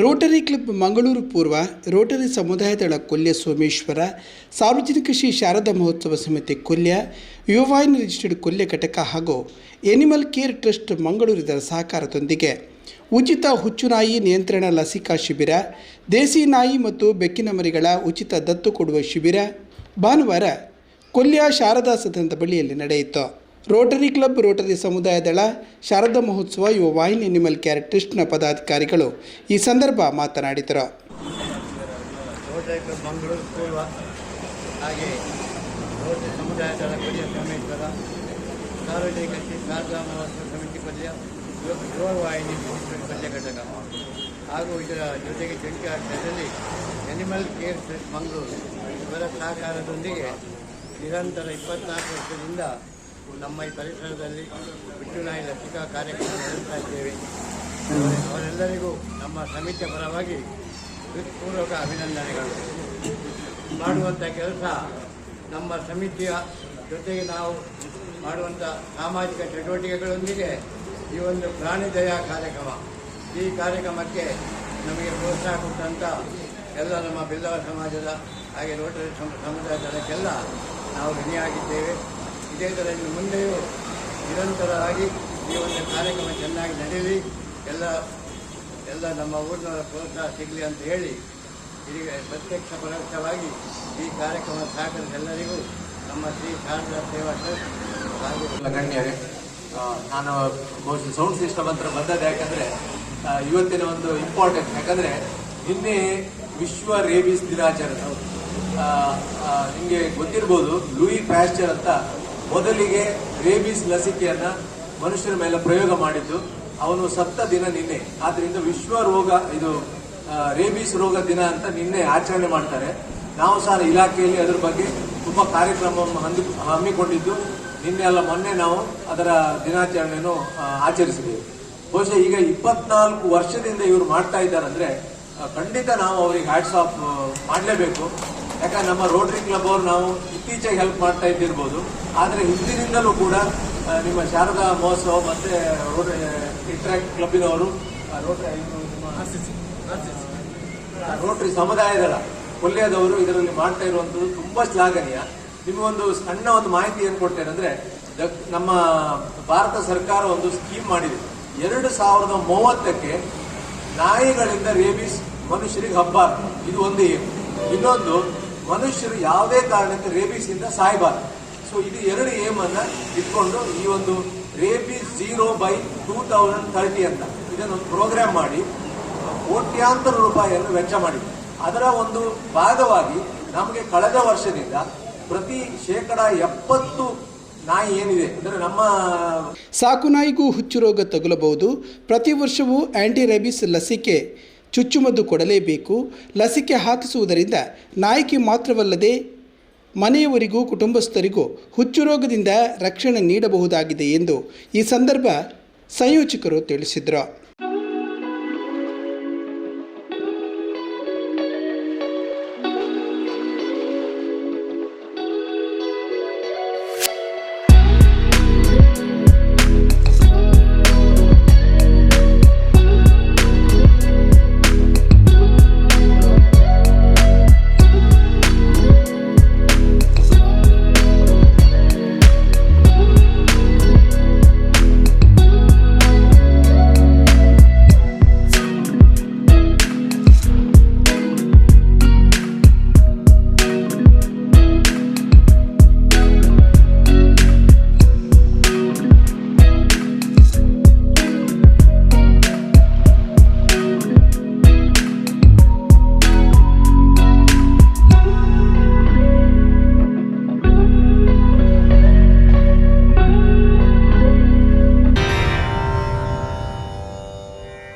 Rotary club Mangaluru ಪೂರ್ವ Rotary ಸಮುದಾಯದಳ Kolya Someshwara, ಸಾರ್ವಜನಿಕ ಶ್ರೀ ಶಾರದಾ ಮಹೋತ್ಸವ ಸಮಿತಿ ಕೊಲ್ಯ ಯುವಾಯಿನ್ ರಿಜಿಸ್ಟರ್ಡ್ ಕೊಲ್ಯ ಘಟಕ ಹಾಗೂ ಎನಿಮಲ್ ಕೇರ್ ಟ್ರಸ್ಟ್ ಮಂಗಳೂರಿನ ಸಹಕಾರದೊಂದಿಗೆ. ಉಚಿತ ಹುಚ್ಚುನಾಯಿ ನಿಯಂತ್ರಣ ಲಸಿಕಾ ಶಿಬಿರ, ದೇಸಿ ನಾಯಿ ಮತ್ತು ಬೆಕ್ಕಿನ ಮರಿಗಳ ಉಚಿತ ದತ್ತು ಕೊಡುವ ಶಿಬಿರ ಭಾನುವಾರ ಕೊಲ್ಯ ಶಾರದಾ ಸದನದ ಬಳಿಯಲ್ಲಿ ನಡೆಯಿತು. ರೋಟರಿ ಕ್ಲಬ್, ರೋಟರಿ ಸಮುದಾಯ ದಳ, ಶಾರದಾ ಮಹೋತ್ಸವ ಯುವ ವಾಹಿನಿ ಎನಿಮಲ್ ಕೇರ್ ಟ್ರಸ್ಟ್ನ ಪದಾಧಿಕಾರಿಗಳು ಈ ಸಂದರ್ಭ ಮಾತನಾಡಿದರು. ಹಾಗೆ ರೋಟರಿ ಸಮುದಾಯ ದಳ ಕೊಡಿಯ ಸೋಮೇಶ್ವರ ಸಾರ್ವಜನಿಕ ಶ್ರೀ ಶಾರದಾ ಮಹೋತ್ಸವ ಸಮಿತಿ ಪದ್ಯ ಯುವ ವಾಹಿನಿ ಪದ್ಯ ಘಟಕ. ಹಾಗೂ ಇದರ ಜೊತೆಗೆ ಜಂಟಿ ಆಶ್ರಯದಲ್ಲಿ ಅನಿಮಲ್ ಕೇರ್ ಟ್ರಸ್ಟ್ ಮಂಗಳೂರು. ಇವರ ಸಹಕಾರದೊಂದಿಗೆ ನಿರಂತರ ಇಪ್ಪತ್ನಾಲ್ಕು ವರ್ಷದಿಂದ ನಮ್ಮ ಈ ಪರಿಸರದಲ್ಲಿ ಬಿಟ್ಟು ನಾಯಿ ಲಸಿಕಾ ಕಾರ್ಯಕ್ರಮ ನಡೆಸ್ತಾ ಇದ್ದೇವೆ. ಅವರೆಲ್ಲರಿಗೂ ನಮ್ಮ ಸಮಿತಿಯ ಪರವಾಗಿ ಹೃತ್ಪೂರ್ವಕ ಅಭಿನಂದನೆಗಳು. ಮಾಡುವಂಥ ಕೆಲಸ ನಮ್ಮ ಸಮಿತಿಯ ಜೊತೆಗೆ ನಾವು ಮಾಡುವಂಥ ಸಾಮಾಜಿಕ ಚಟುವಟಿಕೆಗಳೊಂದಿಗೆ ಈ ಒಂದು ಪ್ರಾಣಿ ದಯಾ ಕಾರ್ಯಕ್ರಮ. ಈ ಕಾರ್ಯಕ್ರಮಕ್ಕೆ ನಮಗೆ ಪ್ರೋತ್ಸಾಹ ಕೊಟ್ಟಂಥ ಎಲ್ಲ ನಮ್ಮ ಬಿಲ್ಲವ ಸಮಾಜದ ಹಾಗೆ ರೋಟರಿ ಸಮುದಾಯದಕ್ಕೆಲ್ಲ ನಾವು ಋಣಿಯಾಗಿದ್ದೇವೆ. ಇದೇ ಥರ ಮುಂದೆಯೂ ನಿರಂತರವಾಗಿ ಈ ಒಂದು ಕಾರ್ಯಕ್ರಮ ಚೆನ್ನಾಗಿ ನಡೆಯಲಿ. ಎಲ್ಲ ಎಲ್ಲ ನಮ್ಮ ಊರಿನವರ ಪ್ರೋತ್ಸಾಹ ಸಿಗಲಿ ಅಂತ ಹೇಳಿ ಈಗ ಪ್ರತ್ಯಕ್ಷ ಪರೋಕ್ಷವಾಗಿ ಈ ಕಾರ್ಯಕ್ರಮ ಸಹಕರಿಸ ಎಲ್ಲರಿಗೂ ನಮ್ಮ ಶ್ರೀ ಶಾರದಾ ಸೇವಾ ಟ್ರಸ್ಟ್ ಹಾಗೂ ಗಣ್ಯರೇ ನಾನು ಬಹುಶಃ ಸೌಂಡ್ ಸಿಸ್ಟಮ್ ಹತ್ರ ಬಂದದ್ದು ಯಾಕಂದರೆ ಇವತ್ತಿನ ಒಂದು ಇಂಪಾರ್ಟೆಂಟ್ ಯಾಕಂದ್ರೆ ನಿನ್ನೆ ವಿಶ್ವ ರೇಬಿಸ್ ದಿನಾಚರಣೆ. ನಿಮ್ಗೆ ಗೊತ್ತಿರ್ಬೋದು, ಲೂಯಿ ಪ್ಯಾಸ್ಚರ್ ಅಂತ ಮೊದಲಿಗೆ ರೇಬಿಸ್ ಲಸಿಕೆಯನ್ನ ಮನುಷ್ಯರ ಮೇಲೆ ಪ್ರಯೋಗ ಮಾಡಿದ್ದು, ಅವನು ಸತ್ತ ದಿನ ನಿನ್ನೆ. ಆದ್ರಿಂದ ವಿಶ್ವ ರೋಗ, ಇದು ರೇಬಿಸ್ ರೋಗ ದಿನ ಅಂತ ನಿನ್ನೆ ಆಚರಣೆ ಮಾಡ್ತಾರೆ. ನಾವು ಸಹ ಇಲಾಖೆಯಲ್ಲಿ ಅದರ ಬಗ್ಗೆ ತುಂಬಾ ಕಾರ್ಯಕ್ರಮವನ್ನು ಹಂದಿ- ಹಮ್ಮಿಕೊಂಡಿದ್ದು, ನಿನ್ನೆ ಅಲ್ಲ, ಮೊನ್ನೆ ನಾವು ಅದರ ದಿನಾಚರಣೆಯನ್ನು ಆಚರಿಸಿದ್ದೇವೆ ಬಹುಶಃ ಈಗ ಇಪ್ಪತ್ನಾಲ್ಕು ವರ್ಷದಿಂದ ಇವರು ಮಾಡ್ತಾ ಇದ್ದಾರೆ ಅಂದ್ರೆ ಖಂಡಿತ ನಾವು ಅವರಿಗೆ ಹ್ಯಾಟ್ಸ್ ಆಫ್ ಮಾಡಲೇಬೇಕು. ಯಾಕಂದ್ರೆ ನಮ್ಮ ರೋಟರಿ ಕ್ಲಬ್ ಅವರು ನಾವು ಇತ್ತೀಚೆಗೆ ಹೆಲ್ಪ್ ಮಾಡ್ತಾ ಇದ್ದಿರ್ಬೋದು. ಆದರೆ ಹಿಂದಿನಿಂದಲೂ ಕೂಡ ನಿಮ್ಮ ಶಾರದಾ ಮಹೋತ್ಸವ ಮತ್ತೆ ರೋಟರಿ ಇಂಟ್ರಾಕ್ಟ್ ಕ್ಲಬ್ಬಿನವರು ರೋಟರಿ ರೋಟರಿ ಸಮುದಾಯದಲ್ಲ ಕೊಲ್ಯದವರು ಇದರಲ್ಲಿ ಮಾಡ್ತಾ ಇರುವಂತದ್ದು ತುಂಬಾ ಶ್ಲಾಘನೀಯ. ನಿಮಗೊಂದು ಸಣ್ಣ ಒಂದು ಮಾಹಿತಿ ಏನು ಕೊಡ್ತೇನೆ ಅಂದ್ರೆ ನಮ್ಮ ಭಾರತ ಸರ್ಕಾರ ಒಂದು ಸ್ಕೀಮ್ ಮಾಡಿದೆ. ಎರಡು ಸಾವಿರದ ಮೂವತ್ತಕ್ಕೆ ನಾಯಿಗಳಿಂದ ರೇಬಿಸ್ ಮನುಷ್ಯರಿಗೆ ಹಬ್ಬ. ಇದು ಒಂದು. ಇನ್ನೊಂದು ಮನುಷ್ಯರು ಯಾವುದೇ ಕಾರಣಕ್ಕೆ ರೇಬಿಸ್ ಇಂದ ಸಾಯಬಾರ್ದು ಸೊ ಇದು ಎರಡು ಏಮ್ ಅನ್ನ ಇಟ್ಕೊಂಡು ಈ ಒಂದು rabies zero by two thousand thirty ಅಂತ ಇದನ್ನು ಪ್ರೋಗ್ರಾಮ್ ಮಾಡಿ, ಕೋಟ್ಯಾಂತರ ರೂಪಾಯಿಯನ್ನು ವೆಚ್ಚ ಮಾಡಿದೆ ಅದರ ಒಂದು ಭಾಗವಾಗಿ ನಮಗೆ ಕಳೆದ ವರ್ಷದಿಂದ ಪ್ರತಿ ಶೇಕಡ ಎಪ್ಪತ್ತು ನಾಯಿ ಏನಿದೆ, ಅಂದರೆ ನಮ್ಮ ಸಾಕು ನಾಯಿಗೂ ಹುಚ್ಚು ರೋಗ ತಗುಲಬಹುದು. ಪ್ರತಿ ವರ್ಷವೂ ಆಂಟಿ ರೇಬಿಸ್ ಲಸಿಕೆ ಚುಚ್ಚುಮದ್ದು ಕೊಡಲೇಬೇಕು. ಲಸಿಕೆ ಹಾಕಿಸುವುದರಿಂದ ನಾಯಿಗೆ ಮಾತ್ರವಲ್ಲದೆ ಮನೆಯವರಿಗೂ, ಕುಟುಂಬಸ್ಥರಿಗೂ ಹುಚ್ಚು ರೋಗದಿಂದ ರಕ್ಷಣೆ ನೀಡಬಹುದಾಗಿದೆ ಎಂದು ಈ ಸಂದರ್ಭ ಸಂಯೋಜಕರು ತಿಳಿಸಿದರು.